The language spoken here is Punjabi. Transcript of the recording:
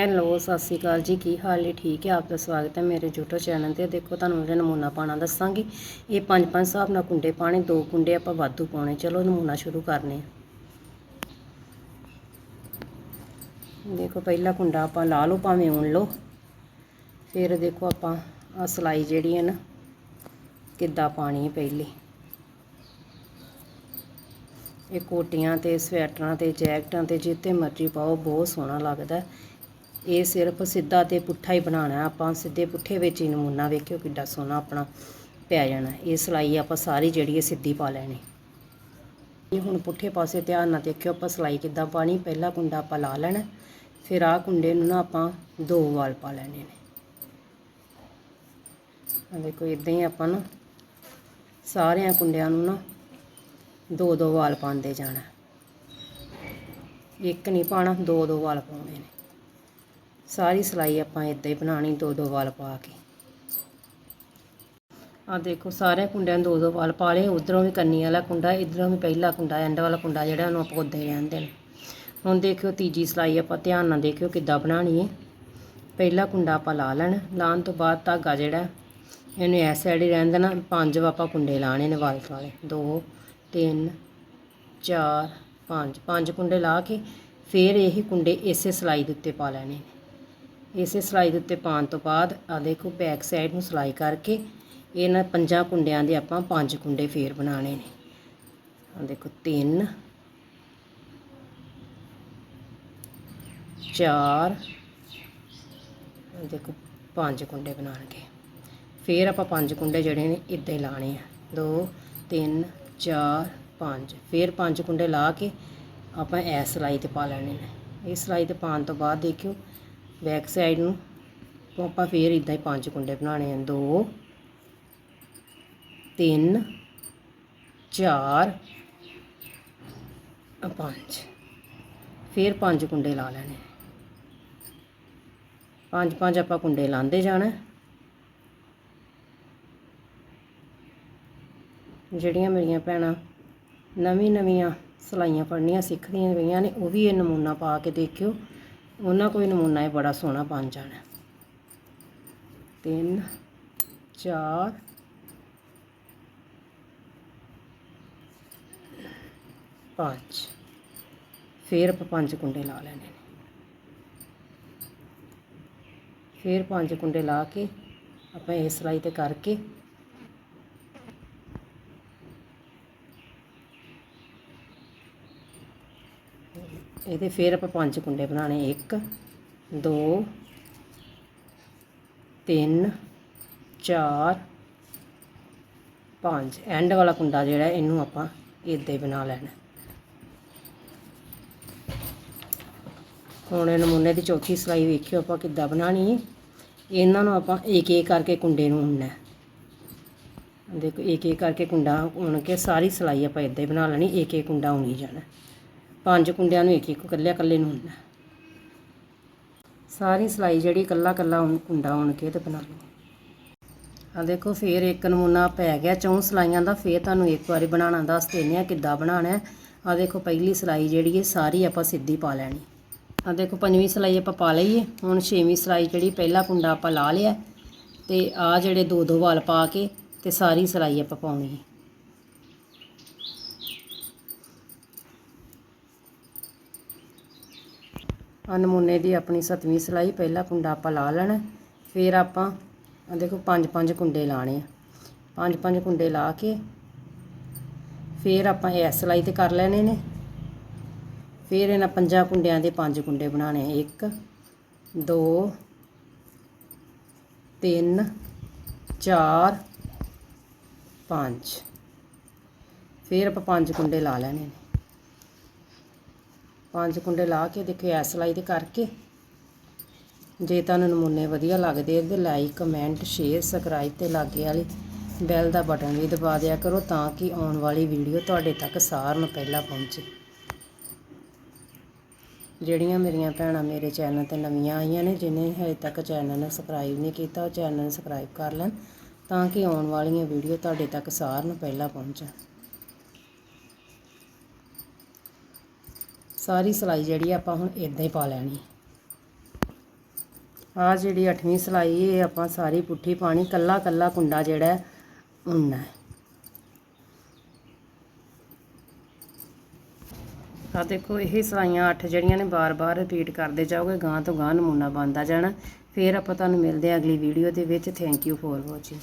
ਹੈਲੋ, ਸਤਿ ਸ਼੍ਰੀ ਅਕਾਲ ਜੀ। ਕੀ ਹਾਲ ਹੈ ਠੀਕ ਹੈ? ਆਪ ਦਾ ਸਵਾਗਤ ਹੈ ਮੇਰੇ YouTube ਚੈਨਲ ਤੇ। ਦੇਖੋ, ਤੁਹਾਨੂੰ ਜਿਹੜਾ ਨਮੂਨਾ ਪਾਣਾ ਦੱਸਾਂਗੀ। ਇਹ ਪੰਜ ਪੰਜ ਹਿਸਾਬ ਨਾਲ ਕੁੰਡੇ ਪਾਣੇ ਦੋ ਕੁੰਡੇ ਆਪਾਂ ਵਾਧੂ ਪਾਉਣੇ। ਚਲੋ, ਨਮੂਨਾ ਸ਼ੁਰੂ ਕਰਨੇ ਆ। ਦੇਖੋ, ਪਹਿਲਾ ਕੁੰਡਾ ਆਪਾਂ ਲਾ ਲਓ, ਭਾਵੇਂ ਉਣ ਲਓ। ਫਿਰ ਦੇਖੋ ਆਪਾਂ ਆ ਸਲਾਈ ਜਿਹੜੀ ਹੈ ਨਾ, ਕਿੱਦਾਂ ਪਾਣੀ ਹੈ ਪਹਿਲੇ। ਇਹ ਕੋਟੀਆਂ ਤੇ, ਸਵੈਟਰਾਂ ਤੇ, ਜੈਕਟਾਂ ਤੇ ਜਿੱਤੇ ਮਰਜ਼ੀ ਪਾਓ। ਬਹੁਤ ਸੋਹਣਾ ਲੱਗਦਾ। ਇਹ ਸਿਰਫ ਸਿੱਧਾ ਤੇ ਪੁੱਠਾ ਹੀ ਬਣਾਉਣਾ ਆਪਾਂ ਸਿੱਧੇ ਪੁੱਠੇ ਵਿੱਚ ਹੀ ਨਮੂਨਾ ਵੇਖਿਓ ਕਿੱਡਾ ਸੋਹਣਾ ਆਪਣਾ ਪੈ ਜਾਣਾ। ਇਹ ਸਲਾਈ ਆਪਾਂ ਸਾਰੀ ਜਿਹੜੀ ਹੈ ਸਿੱਧੀ ਪਾ ਲੈਣੀ। ਇਹ ਹੁਣ ਪੁੱਠੇ ਪਾਸੇ ਧਿਆਨ ਨਾਲ ਦੇਖਿਓ ਆਪਾਂ ਸਲਾਈ ਕਿੱਦਾਂ ਪਾਣੀ ਪਹਿਲਾ ਕੁੰਡਾ ਆਪਾਂ ਲਾ ਲੈਣਾ। ਫਿਰ ਆਹ ਕੁੰਡੇ ਨੂੰ ਨਾ ਆਪਾਂ ਦੋ ਵਾਲ ਪਾ ਲੈਣੇ ਨੇ। ਆ ਦੇਖੋ ਇਦਾਂ ਹੀ ਆਪਾਂ ਨਾ ਸਾਰਿਆਂ ਕੁੰਡਿਆਂ ਨੂੰ ਨਾ ਦੋ ਦੋ ਵਾਲ ਪਾਉਂਦੇ ਜਾਣਾ। ਇੱਕ ਨਹੀਂ ਪਾਣਾ ਦੋ ਦੋ ਵਾਲ ਪਾਉਣੇ ਨੇ। ਸਾਰੀ ਸਲਾਈ ਆਪਾਂ ਇਦਾਂ ਹੀ ਬਣਾਣੀ ਦੋ ਦੋ ਵਾਲ ਪਾ ਕੇ। ਆ ਦੇਖੋ, ਸਾਰੇ ਕੁੰਡਿਆਂ ਨੂੰ ਦੋ ਦੋ ਵਾਲ ਪਾ ਲਏ। ਉਧਰੋਂ ਵੀ ਕੰਨੀ ਵਾਲਾ ਕੁੰਡਾ, ਇਧਰੋਂ ਵੀ ਪਹਿਲਾ ਕੁੰਡਾ ਐਂਡ ਵਾਲਾ ਕੁੰਡਾ ਜਿਹੜਾ ਉਹਨੂੰ ਆਪਾਂ ਉੱਦਾਂ ਹੀ ਰਹਿੰਦੇ ਨੇ ਹੁਣ ਦੇਖਿਓ, ਤੀਜੀ ਸਲਾਈ ਆਪਾਂ ਧਿਆਨ ਨਾਲ ਦੇਖਿਓ ਕਿੱਦਾਂ ਬਣਾਣੀ ਹੈ ਪਹਿਲਾ ਕੁੰਡਾ ਆਪਾਂ ਲਾ ਲੈਣਾ। ਲਾਉਣ ਤੋਂ ਬਾਅਦ ਧਾਗਾ ਜਿਹੜਾ, ਇਹਨੂੰ ਇਸ ਸਾਈਡ ਹੀ ਰਹਿਣ ਦੇਣਾ। ਪੰਜ ਆਪਾਂ ਕੁੰਡੇ ਲਾਣੇ ਨੇ ਵਾਈਟ ਵਾਲੇ ਦੋ, ਤਿੰਨ, ਚਾਰ, ਪੰਜ। ਪੰਜ ਕੁੰਡੇ ਲਾ ਕੇ ਫਿਰ ਇਹੀ ਕੁੰਡੇ ਇਸੇ ਸਲਾਈ ਦੇ ਉੱਤੇ ਪਾ ਲੈਣੇ ਨੇ। ਇਸੇ ਸਲਾਈ ਦੇ ਉੱਤੇ ਪਾਉਣ ਤੋਂ ਬਾਅਦ ਆ ਦੇਖੋ ਬੈਕ ਸਾਈਡ ਨੂੰ ਸਲਾਈ ਕਰਕੇ ਇਹਨਾਂ ਪੰਜਾਂ ਕੁੰਡਿਆਂ ਦੇ ਆਪਾਂ ਪੰਜ ਕੁੰਡੇ ਫੇਰ ਬਣਾਉਣੇ ਨੇ। ਆ ਦੇਖੋ ਤਿੰਨ, ਚਾਰ, ਆਹ ਦੇਖੋ ਪੰਜ ਕੁੰਡੇ ਬਣਾਉਣਗੇ। ਫੇਰ ਆਪਾਂ ਪੰਜ ਕੁੰਡੇ ਜਿਹੜੇ ਨੇ ਇੱਦਾਂ ਹੀ ਲਾਣੇ ਆ। 2 3 4 5 ਫੇਰ ਪੰਜ ਕੁੰਡੇ ਲਾ ਕੇ ਆਪਾਂ ਇਸ ਸਲਾਈ ਤੇ ਪਾ ਲੈਣੇ ਨੇ। ਇਸ ਸਲਾਈ ਤੇ ਪਾਉਣ ਤੋਂ ਬਾਅਦ ਦੇਖਿਓ ਬੈਕ ਸਾਈਡ ਨੂੰ। ਤੋਂ ਆਪਾਂ ਫੇਰ ਇਦਾਂ ਹੀ ਪੰਜ ਕੁੰਡੇ ਬਣਾਉਣੇ ਆ। 2 3 4 5 ਫੇਰ ਪੰਜ ਕੁੰਡੇ ਲਾ ਲੈਣੇ। ਪੰਜ ਪੰਜ ਆਪਾਂ ਕੁੰਡੇ ਲਾਉਂਦੇ ਜਾਣਾ। ਜਿਹੜੀਆਂ ਮੇਰੀਆਂ ਭੈਣਾਂ ਨਵੀਂ ਨਵੀਆਂ ਸਲਾਈਆਂ ਪੜਨੀਆਂ ਸਿੱਖਦੀਆਂ ਗਈਆਂ ਨੇ, ਉਹ ਵੀ ਇਹ ਨਮੂਨਾ ਪਾ ਕੇ ਦੇਖਿਓ। ਉਹਨਾਂ ਕੋਈ ਨਮੂਨਾ ਇਹ ਬੜਾ ਸੋਹਣਾ ਬਣ ਜਾਣਾ ਤਿੰਨ, ਚਾਰ, ਪੰਜ। ਫੇਰ ਆਪਾਂ ਪੰਜ ਕੁੰਡੇ ਲਾ ਲੈਣੇ ਨੇ। ਫੇਰ ਪੰਜ ਕੁੰਡੇ ਲਾ ਕੇ ਆਪਾਂ ਇਹ ਸਲਾਈ ਤੇ ਕਰਕੇ ਇਹਦੇ ਫਿਰ ਆਪਾਂ ਪੰਜ ਕੁੰਡੇ ਬਣਾਣੇ 1 2 3 4 5 ਐਂਡ ਵਾਲਾ ਕੁੰਡਾ ਜਿਹੜਾ, ਇਹਨੂੰ ਆਪਾਂ ਇਦਾਂ ਹੀ ਬਣਾ ਲੈਣਾ। ਹੁਣ ਨਮੂਨੇ ਦੀ ਚੌਥੀ ਸਿਲਾਈ ਵੇਖਿਓ ਆਪਾਂ ਕਿੱਦਾਂ ਬਣਾਣੀ ਹੈ ਇਹਨਾਂ ਨੂੰ ਆਪਾਂ ਇੱਕ ਇੱਕ ਕਰਕੇ ਕੁੰਡੇ ਨੂੰ ਉਣਨਾ ਹੈ ਦੇਖੋ ਇੱਕ ਇੱਕ ਕਰਕੇ ਕੁੰਡਾ ਉਣ ਕੇ ਸਾਰੀ ਸਿਲਾਈ ਆਪਾਂ ਇਦਾਂ ਹੀ ਬਣਾ ਲੈਣੀ ਇੱਕ ਇੱਕ ਕੁੰਡਾ ਉਣੀ ਜਾਣਾ। ਪੰਜ ਕੁੰਡਿਆਂ ਨੂੰ ਇੱਕ ਇੱਕ ਇਕੱਲੇ ਇਕੱਲੇ ਨੂੰ ਉਣਨਾ ਸਾਰੀ ਸਲਾਈ ਜਿਹੜੀ ਇਕੱਲਾ ਇਕੱਲਾ ਉਣ ਕੁੰਡਾ ਉਣ ਕੇ ਤੇ ਬਣਾ ਲਓ ਆ ਦੇਖੋ, ਫੇਰ ਇੱਕ ਨਮੂਨਾ ਪੈ ਗਿਆ। ਚੌਂ ਸਲਾਈਆਂ ਦਾ ਫੇਰ ਤੁਹਾਨੂੰ ਇੱਕ ਵਾਰੀ ਬਣਾਉਣਾ, ਦੱਸ ਦਿੰਦੇ ਆ ਕਿੱਦਾਂ ਬਣਾਉਣਾ ਹੈ। ਆ ਦੇਖੋ, ਪਹਿਲੀ ਸਲਾਈ ਜਿਹੜੀ ਹੈ, ਸਾਰੀ ਆਪਾਂ ਸਿੱਧੀ ਪਾ ਲੈਣੀ। ਆ ਦੇਖੋ, ਪੰਜਵੀਂ ਸਲਾਈ ਆਪਾਂ ਪਾ ਲਈਏ ਹੁਣ ਛੇਵੀਂ ਸਲਾਈ ਜਿਹੜੀ, ਪਹਿਲਾ ਕੁੰਡਾ ਆਪਾਂ ਲਾ ਲਿਆ ਤੇ ਆ ਜਿਹੜੇ ਦੋ ਦੋ ਵਾਲ ਪਾ ਕੇ ਤੇ ਸਾਰੀ ਸਲਾਈ ਆਪਾਂ ਪਾਉਣੀ ਹੈ। ਆ ਨਮੂਨੇ ਦੀ ਆਪਣੀ ਸੱਤਵੀਂ ਸਲਾਈ, ਪਹਿਲਾ ਕੁੰਡਾ ਆਪਾਂ ਲਾ ਲੈਣਾ ਫਿਰ ਆਪਾਂ ਆ ਦੇਖੋ, ਪੰਜ ਪੰਜ ਕੁੰਡੇ ਲਾਣੇ ਆ। ਪੰਜ ਪੰਜ ਕੁੰਡੇ ਲਾ ਕੇ ਫਿਰ ਆਪਾਂ ਇਹ ਸਲਾਈ ਤੇ ਕਰ ਲੈਣੇ ਨੇ। ਫਿਰ ਇਹਨਾਂ ਪੰਜਾਂ ਕੁੰਡਿਆਂ ਦੇ ਪੰਜ ਕੁੰਡੇ ਬਣਾਣੇ ਆ। 1 2 3 4 5 ਫਿਰ ਆਪਾਂ ਪੰਜ ਕੁੰਡੇ ਲਾ ਲੈਣੇ ਨੇ। ਪੰਜ ਕੁੰਡੇ ਲਾ ਕੇ ਦੇਖੋ ਐਸ ਸਲਾਈ ਤੇ ਕਰਕੇ। ਜੇ ਤੁਹਾਨੂੰ ਨਮੂਨੇ ਵਧੀਆ ਲੱਗਦੇ ਆ ਤੇ ਲਾਈਕ ਕਮੈਂਟ ਸ਼ੇਅਰ ਸਬਸਕ੍ਰਾਈਬ ਤੇ ਲਾਗੇ ਵਾਲੀ ਬੈਲ ਦਾ ਬਟਨ ਵੀ ਦਬਾ ਦਿਆ ਕਰੋ ਤਾਂ ਕਿ ਆਉਣ ਵਾਲੀ ਵੀਡੀਓ ਤੁਹਾਡੇ ਤੱਕ ਸਾਰ ਨੂੰ ਪਹਿਲਾਂ ਪਹੁੰਚੇ। ਜਿਹੜੀਆਂ ਮੇਰੀਆਂ ਭੈਣਾਂ ਮੇਰੇ ਚੈਨਲ ਤੇ ਨਵੀਆਂ ਆਈਆਂ ਨੇ, ਜਿਨੇ ਹਜੇ ਤੱਕ ਚੈਨਲ ਨੂੰ ਸਬਸਕ੍ਰਾਈਬ ਨਹੀਂ ਕੀਤਾ, ਉਹ ਚੈਨਲ ਨੂੰ ਸਬਸਕ੍ਰਾਈਬ ਕਰ ਲੈਣ ਤਾਂ ਕਿ ਆਉਣ ਵਾਲੀਆਂ ਵੀਡੀਓ ਤੁਹਾਡੇ ਤੱਕ ਸਾਰ ਨੂੰ ਪਹਿਲਾਂ ਪਹੁੰਚਣ। ਸਾਰੀ ਸਲਾਈ ਜਿਹੜੀ ਆਪਾਂ ਹੁਣ ਇਦਾਂ ਹੀ ਪਾ ਲੈਣੀ ਆ। ਜਿਹੜੀ 8ਵੀਂ ਸਲਾਈ ਇਹ ਆਪਾਂ ਸਾਰੀ ਪੁੱਠੀ ਪਾਣੀ ਕੱਲਾ ਕੱਲਾ ਕੁੰਡਾ ਜਿਹੜਾ ਹੈ, ਹੈ। ਆ ਦੇਖੋ ਇਹ ਸਲਾਈਆਂ 8 ਜਿਹੜੀਆਂ ਨੇ ਬਾਰ-ਬਾਰ ਰਿਪੀਟ ਕਰਦੇ ਜਾਓਗੇ ਗਾਂ ਤੋਂ ਗਾਂ ਨਮੂਨਾ ਬਣਦਾ ਜਾਣਾ। ਫਿਰ ਆਪਾਂ ਤੁਹਾਨੂੰ ਮਿਲਦੇ ਹਾਂ ਅਗਲੀ ਵੀਡੀਓ ਦੇ ਵਿੱਚ। Thank you for watching